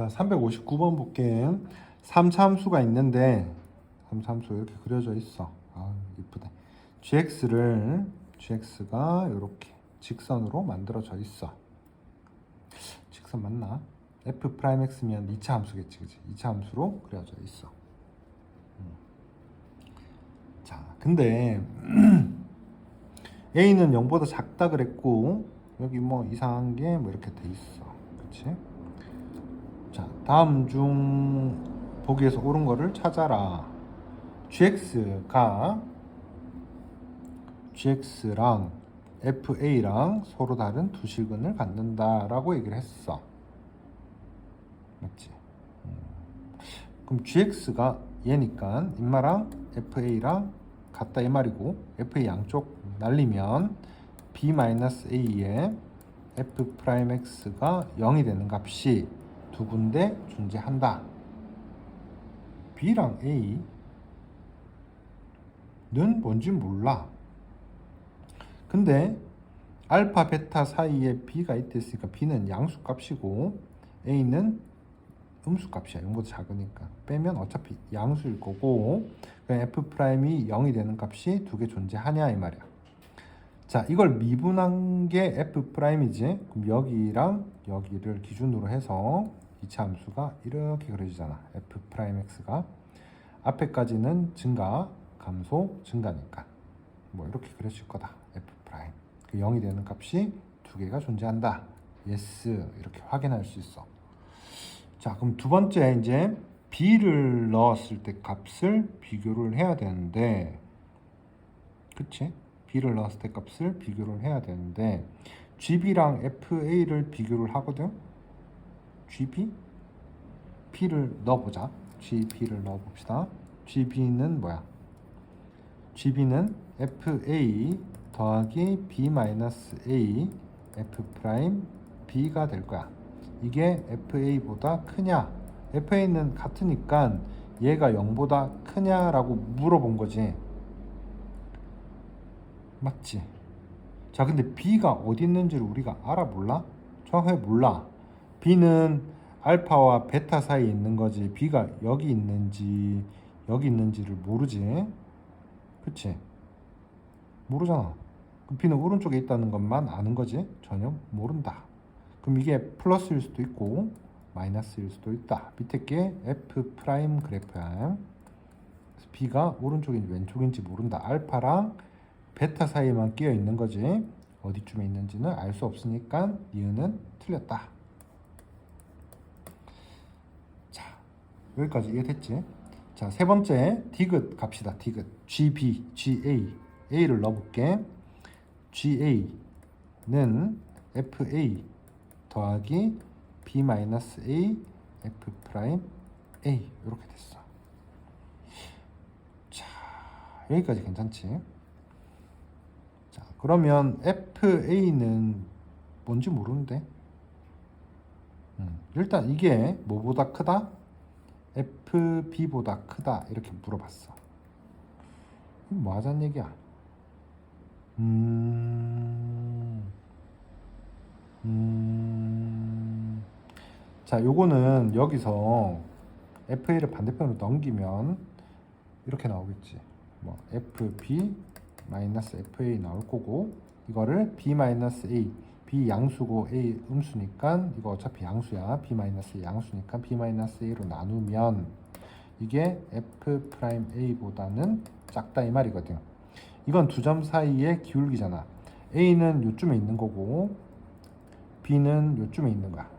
자, 359번 볼게. 3차 함수가 있는데 3차 함수 이렇게 그려져 있어. 아, 이쁘다. gx를 gx가 이렇게 직선으로 만들어져 있어. 직선 맞나? f 프라임 x면 2차 함수겠지, 그치? 2차 함수로 그려져 있어. 음. 자, 근데 a는 0보다 작다 그랬고 여기 뭐 이상한 게 뭐 이렇게 돼 있어. 그치? 자, 다음 중 보기에서 옳은 거를 찾아라. gx가 gx랑 fa랑 서로 다른 두 실근을 갖는다라고 얘기를 했어. 맞지? 음. 그럼 gx가 얘니까 인마랑 fa랑 같다 이 말이고 fa 양쪽 날리면 b-a에 f 프라임 x가 0이 되는 값이 두 군데 존재한다. b랑 a는 뭔지 몰라. 근데 알파 베타 사이에 b가 있댔으니까 b는 양수 값이고 a는 음수 값이야. 0보다 작으니까. 빼면 어차피 양수일 거고 f 프라임이 0이 되는 값이 두 개 존재하냐 이 말이야. 자, 이걸 미분한 게 f 프라임이지. 그럼 여기랑 여기를 기준으로 해서 이차 함수가 이렇게 그려지잖아. f 프라임 x가 앞에까지는 증가, 감소, 증가니까 뭐 이렇게 그려질 거다. f 프라임. 그 0이 되는 값이 두 개가 존재한다. yes 이렇게 확인할 수 있어. 자, 그럼 두 번째 이제 b를 넣었을 때 값을 비교를 해야 되는데 그치? b를 넣었을 때 값을 비교를 해야 되는데 gb랑 fa를 비교를 하거든 gb b를 넣어보자. Gb를 넣어봅시다. Gb는 뭐야? Gb는 fa 더하기 b-a f b가 될 거야. 이게 fa보다 크냐? Fa는 같으니까 얘가 0보다 크냐라고 물어본 거지. 맞지? 자, 근데 B가 어디 있는지를 우리가 알아 몰라? 정확하게 몰라. B는 알파와 베타 사이에 있는 거지. B가 여기 있는지 여기 있는지를 모르지. 그치? 모르잖아. 그럼 B는 오른쪽에 있다는 것만 아는 거지. 전혀 모른다. 그럼 이게 플러스일 수도 있고 마이너스일 수도 있다. 밑에 게 F 프라임 그래프야. B가 오른쪽인지 왼쪽인지 모른다. 알파랑 베타 사이에만 끼어 있는 거지 어디쯤에 있는지는 알 수 없으니까 니은은 틀렸다 자 여기까지 이해됐지? 자 세 번째 디귿 갑시다 디귿. GB, GA A를 넣어볼게. GA는 FA 더하기 B-A F 프라임 A. 이렇게 됐어. 자 여기까지 괜찮지? 자, 그러면 FA는 뭔지 모르는데. 음, 일단 이게 뭐보다 크다? FB보다 크다 이렇게 물어봤어. 뭐 하자는 얘기야? 음, 음, 자, 요거는 여기서 FA를 반대편으로 넘기면 이렇게 나오겠지. 뭐 FB 마이너스 FA 나올 거고 이거를 B 마이너스 A B 양수고 A 음수니까 이거 어차피 양수야. B 마이너스 양수니까 B 마이너스 A로 나누면 이게 F 프라임 A보다는 작다 이 말이거든. 이건 두 점 사이의 기울기잖아. A는 요쯤에 있는 거고 B는 요쯤에 있는 거야.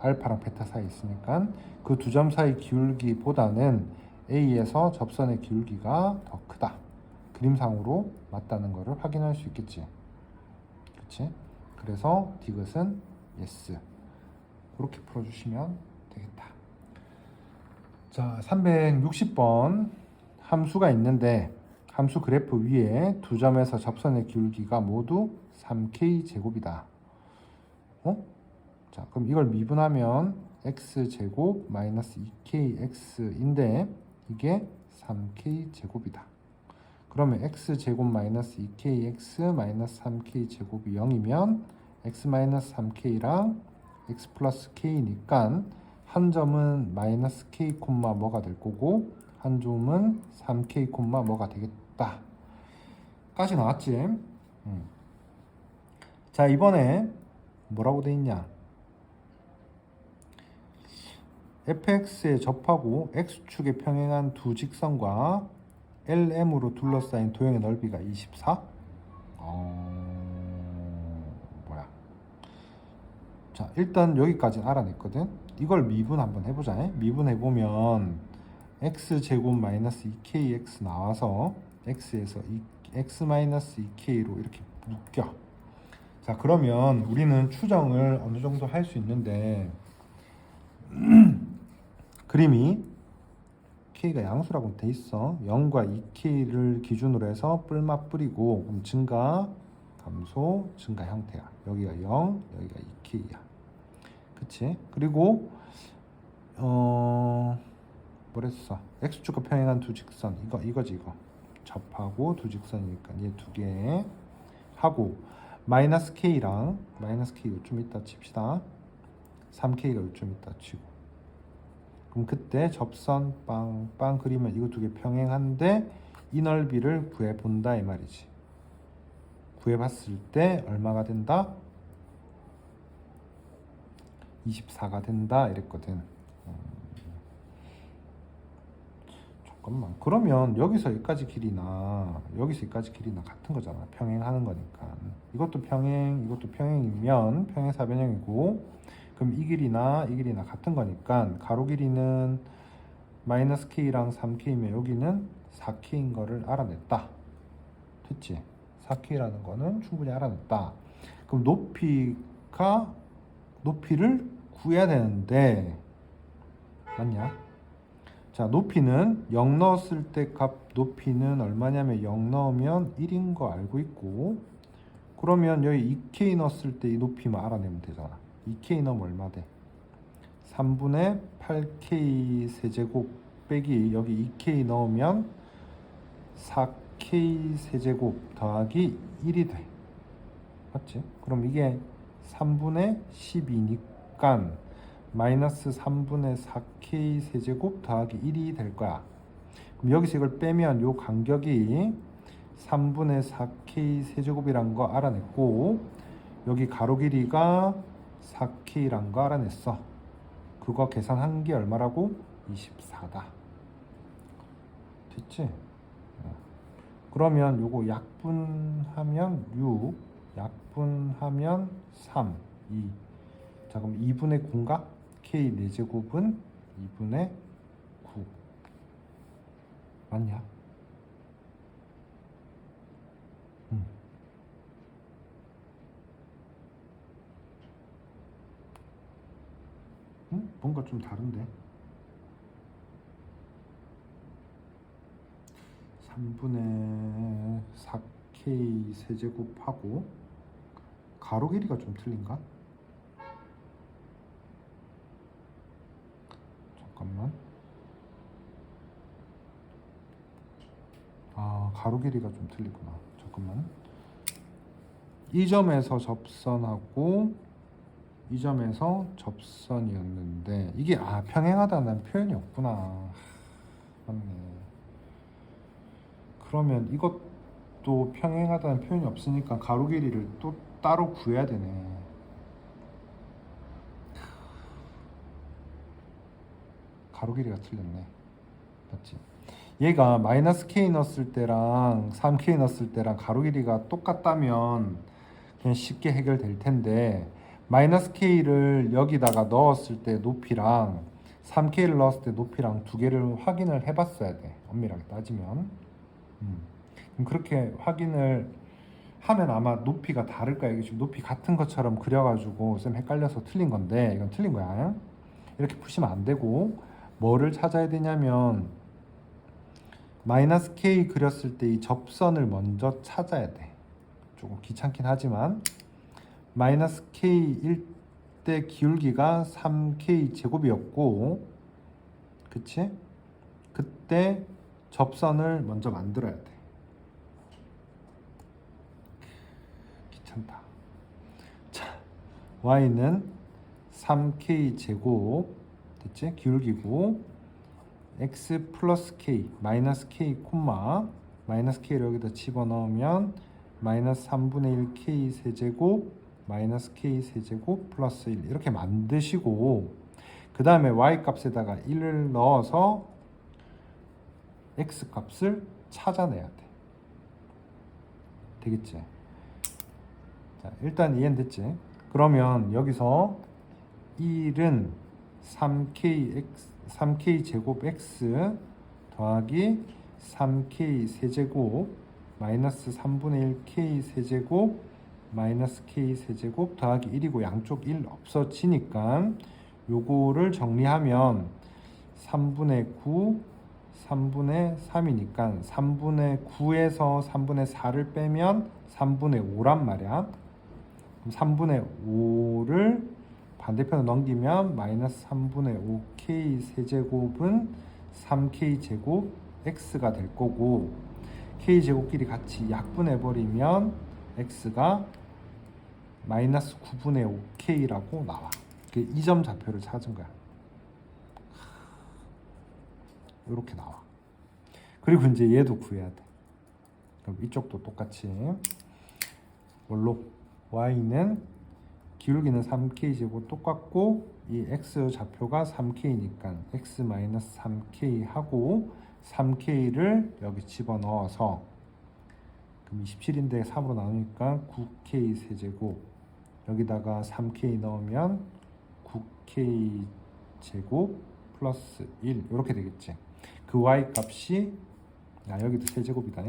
알파랑 베타 사이 있으니까 그 두 점 사이 기울기보다는 A에서 접선의 기울기가 더 크다. 그림상으로 맞다는 것을 확인할 수 있겠지. 그치? 그래서 디귿은 yes. 그렇게 풀어주시면 되겠다. 자, 360번 함수가 있는데 함수 그래프 위에 두 점에서 접선의 기울기가 모두 3k 제곱이다. 어? 자, 그럼 이걸 미분하면 x 제곱 마이너스 2kx인데 이게 3k 제곱이다. 그러면 x 제곱 마이너스 2kx 마이너스 3k 제곱이 0이면 x 마이너스 3k랑 x 플러스 k니까 한 점은 마이너스 k 콤마 뭐가 될 거고 한 점은 3k 콤마 뭐가 되겠다. 까지 나왔지? 음. 자 이번에 뭐라고 돼 있냐? fx에 접하고 x축에 평행한 두 직선과 LM으로 둘러싸인 도형의 넓이가 24? 어... 뭐야? 자, 일단 여기까지 알아냈거든. 이걸 미분 한번 해보자. 미분해 보면 x 제곱 마이너스 2kx 나와서 x에서 2, x 마이너스 2k로 이렇게 묶여. 자, 그러면 우리는 추정을 어느 정도 할 수 있는데 그림이 k가 양수라고 돼 있어. 0과 2k를 기준으로 해서 뿔맛 뿌리고 그럼 증가, 감소, 증가 형태야. 여기가 0, 여기가 2k야. 그치? 그리고 어 뭐랬어? x축과 평행한 두 직선 이거 이거지 이거 접하고 두 직선이니까 얘 두 개 하고 마이너스 k랑 마이너스 k 요좀 이따 칩시다. 3k가 요좀 이따 치고 그럼 그때 접선 빵빵 그리면 이거 두 개 평행한데 이 넓이를 구해 본다 이 말이지. 구해 봤을 때 얼마가 된다? 24가 된다 이랬거든. 음. 잠깐만. 그러면 여기서 여기까지 길이나 여기서 여기까지 길이나 같은 거잖아. 평행하는 거니까. 이것도 평행, 이것도 평행이면 평행 사변형이고 그럼 이 길이나 이 길이나 같은 거니까 가로 길이는 마이너스 k랑 3k이면 여기는 4k인 거를 알아냈다. 됐지? 4k라는 거는 충분히 알아냈다. 그럼 높이가 높이를 구해야 되는데 맞냐? 자 높이는 0 넣었을 때 값 높이는 얼마냐면 0 넣으면 1인 거 알고 있고 그러면 여기 2k 넣었을 때 이 높이만 알아내면 되잖아 2k 넣으면 얼마 돼? 3분의 8k 세제곱 빼기 여기 2k 넣으면 4k 세제곱 더하기 1이 돼 맞지? 그럼 이게 3분의 12니까 마이너스 3분의 4k 세제곱 더하기 1이 될 거야. 그럼 여기서 이걸 빼면 요 간격이 3분의 4k 세제곱이란 거 알아냈고 여기 가로 길이가 4k란 거 알아냈어. 그거 계산한 게 얼마라고? 24다. 됐지? 어. 그러면 요거 약분하면 6, 약분하면 3, 2. 자, 그럼 2분의 9인가? k 4제곱은 2분의 9. 맞냐? 음. 음? 뭔가 좀 다른데? 3분의 4k 세제곱하고 가로 길이가 좀 틀린가? 잠깐만. 아, 가로 길이가 좀 틀리구나. 잠깐만. 이 점에서 접선하고 이 점에서 접선이었는데 이게 아 평행하다는 표현이 없구나. 맞네. 그러면 이것도 평행하다는 표현이 없으니까 가로 길이를 또 따로 구해야 되네. 가로 길이가 틀렸네. 맞지? 얘가 마이너스 k 넣었을 때랑 3k 넣었을 때랑 가로 길이가 똑같다면 그냥 쉽게 해결될 텐데 마이너스 k를 여기다가 넣었을 때 높이랑 3k를 넣었을 때 높이랑 두 개를 확인을 해봤어야 돼. 엄밀하게 따지면. 음. 그렇게 확인을 하면 아마 높이가 다를 거야. 이게 지금 높이 같은 것처럼 그려가지고 쌤 헷갈려서 틀린 건데 이건 틀린 거야. 이렇게 푸시면 안 되고 뭐를 찾아야 되냐면 마이너스 k 그렸을 때 이 접선을 먼저 찾아야 돼. 조금 귀찮긴 하지만 마이너스 k일 때 기울기가 3k 제곱이었고 그치? 그때 접선을 먼저 만들어야 돼. 귀찮다. 자, y는 3k 제곱 됐지? 기울기고 x 플러스 k 마이너스 k 콤마 마이너스 k를 여기다 집어넣으면 마이너스 3분의 1 k 세제곱 마이너스 k 세제곱 플러스 1 이렇게 만드시고 그 다음에 y 값에다가 1을 넣어서 x 값을 찾아내야 돼 되겠지? 자 일단 이해됐지? 그러면 여기서 1은 3kx 3k 제곱 x 더하기 3k 세제곱 마이너스 3분의 1 k 세제곱 마이너스 k 세제곱 더하기 1이고 양쪽 1 없어지니까 요거를 정리하면 3분의 9 3분의 3이니까 3분의 9에서 3분의 4를 빼면 3분의 5란 말이야. 그럼 3분의 5를 반대편으로 넘기면 마이너스 3분의 5k 세제곱은 3k 제곱 x가 될 거고 k 제곱끼리 같이 약분해 버리면 x가 마이너스 9분의 5k라고 나와. 그 이점 좌표를 찾은 거야. 이렇게 나와. 그리고 이제 얘도 구해야 돼. 그럼 이쪽도 똑같이 뭘로 y는 기울기는 3k 제곱 똑같고 이 x 좌표가 3k니까 x 마이너스 3k 하고 3k를 여기 집어 넣어서 그럼 27인데 3으로 나누니까 9k 세제곱 여기다가 3k 넣으면 9k 제곱 플러스 1 이렇게 되겠지. 그 y 값이 야 여기도 세제곱이다.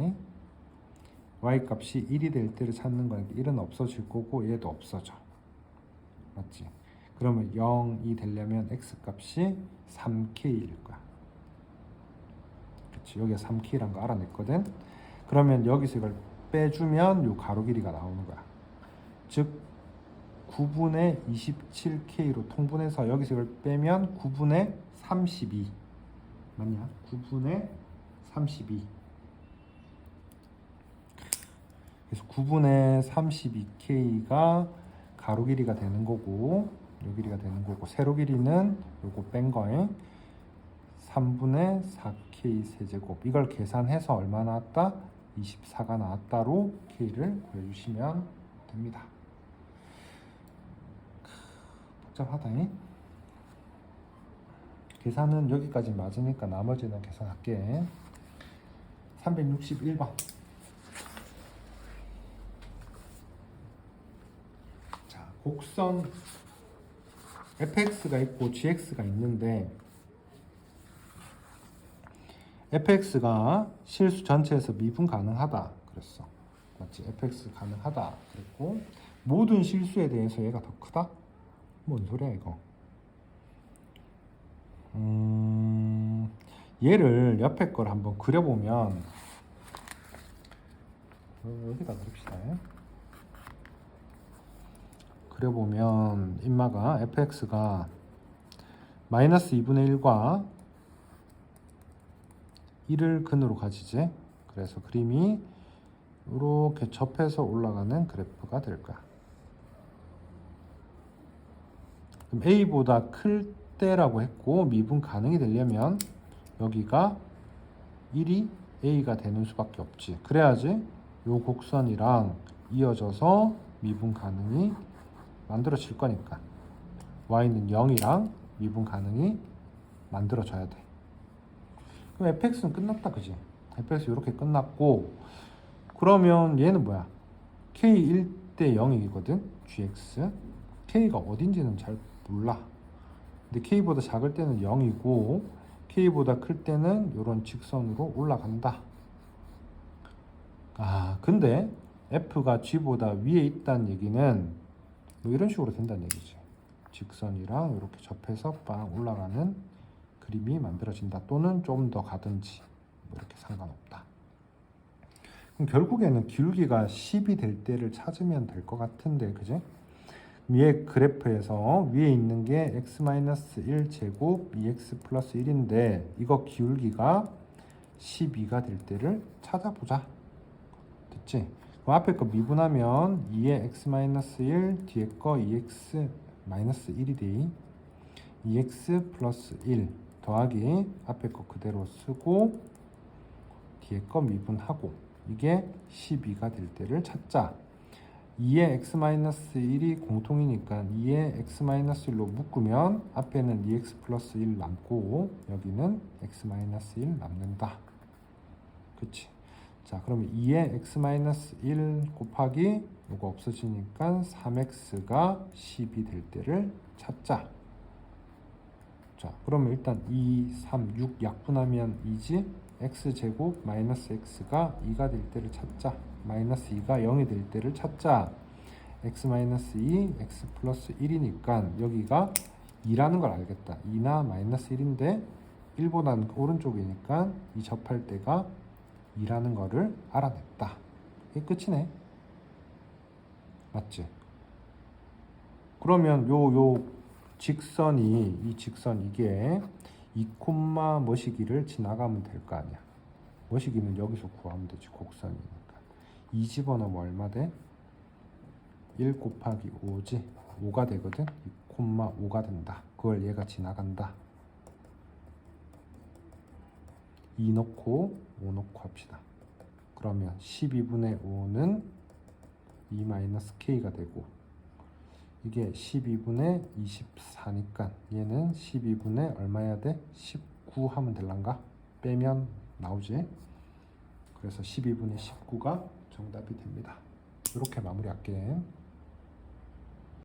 y 값이 1이 될 때를 찾는 거니까 1은 없어질 거고 얘도 없어져. 맞지? 그러면 0이 되려면 x 값이 3k일 거야. 그렇지? 여기가 3k란 거 알아냈거든. 그러면 여기서 이걸 빼주면 요 가로 길이가 나오는 거야. 즉 9분의 27k로 통분해서 여기서 이걸 빼면 9분의 32 맞냐? 9분의 32 그래서 9분의 32k가 가로 길이가 되는 거고 요 길이가 되는 거고 세로 길이는 요거 뺀 거에 3분의 4k 세제곱 이걸 계산해서 얼마 나왔다? 24가 나왔다로 k를 구해주시면 됩니다. 복잡하다니? 계산은 여기까지 맞으니까 나머지는 계산할게. 361번. 자, 곡선 fx가 있고 gx가 있는데 fx가 실수 전체에서 미분 가능하다 그랬어. 맞지? fx 가능하다 그랬고 모든 실수에 대해서 얘가 더 크다? 뭔 소리야 이거? 음, 얘를 옆에 걸 한번 그려보면 어, 여기다 그립시다. 그려보면 인마가 fx가 마이너스 2분의 1과 1을 근으로 가지지. 그래서 그림이 이렇게 접해서 올라가는 그래프가 될 거야. 그럼 a보다 클 때라고 했고 미분 가능이 되려면 여기가 1이 a가 되는 수밖에 없지. 그래야지 요 곡선이랑 이어져서 미분 가능이 만들어질 거니까 y는 0이랑 미분 가능이 만들어져야 돼. 그럼 fx는 끝났다, 그지? fx 이렇게 끝났고 그러면 얘는 뭐야? k 1대 0이거든, gx. k가 어딘지는 잘 몰라. 근데 k보다 작을 때는 0이고 k보다 클 때는 이런 직선으로 올라간다. 아, 근데 f가 g보다 위에 있다는 얘기는 뭐 이런 식으로 된다는 얘기지. 직선이랑 이렇게 접해서 빵 올라가는 그림이 만들어진다. 또는 좀 더 가든지 뭐 이렇게 상관없다. 그럼 결국에는 기울기가 10이 될 때를 찾으면 될 것 같은데, 그지? 위에 그래프에서 위에 있는 게 x-1 제곱 2x 플러스 1인데 이거 기울기가 12가 될 때를 찾아보자. 됐지? 그럼 앞에 거 미분하면 2의 x-1 뒤에 거 2x 1이 돼. 2x 플러스 1 더하기 앞에 거 그대로 쓰고 뒤에 거 미분하고 이게 12가 될 때를 찾자. 2의 x-1이 공통이니까 2의 x-1로 묶으면 앞에는 2x 플러스 1 남고 여기는 x-1 남는다. 그치 자 그러면 2의 x-1 곱하기 이거 없어지니까 3x가 10이 될 때를 찾자. 자 그러면 일단 2, 3, 6 약분하면 2지 x제곱 마이너스 x가 2가 될 때를 찾자. 마이너스 2가 0이 될 때를 찾자. x 마이너스 2, x 플러스 1이니까 여기가 2라는 걸 알겠다. 2나 마이너스 1인데 1보다는 오른쪽이니까 이 접할 때가 2라는 거를 알아냈다 이게 끝이네 맞지? 그러면 요 요 직선이 이 직선 이게 2 콤마 뭐시기를 지나가면 될 거 아니야. 뭐시기는 여기서 구하면 되지 곡선이니까. 2 집어넣으면 얼마 돼? 1 곱하기 5지. 5가 되거든. 2 콤마 5가 된다. 그걸 얘가 지나간다. 2 넣고 5 넣고 합시다. 그러면 12분의 5는 2 마이너스 k가 되고 이게 12분의 24니까 얘는 12분의 얼마야 돼? 19 하면 될란가? 빼면 나오지. 그래서 12분의 19가 정답이 됩니다. 이렇게 마무리할게.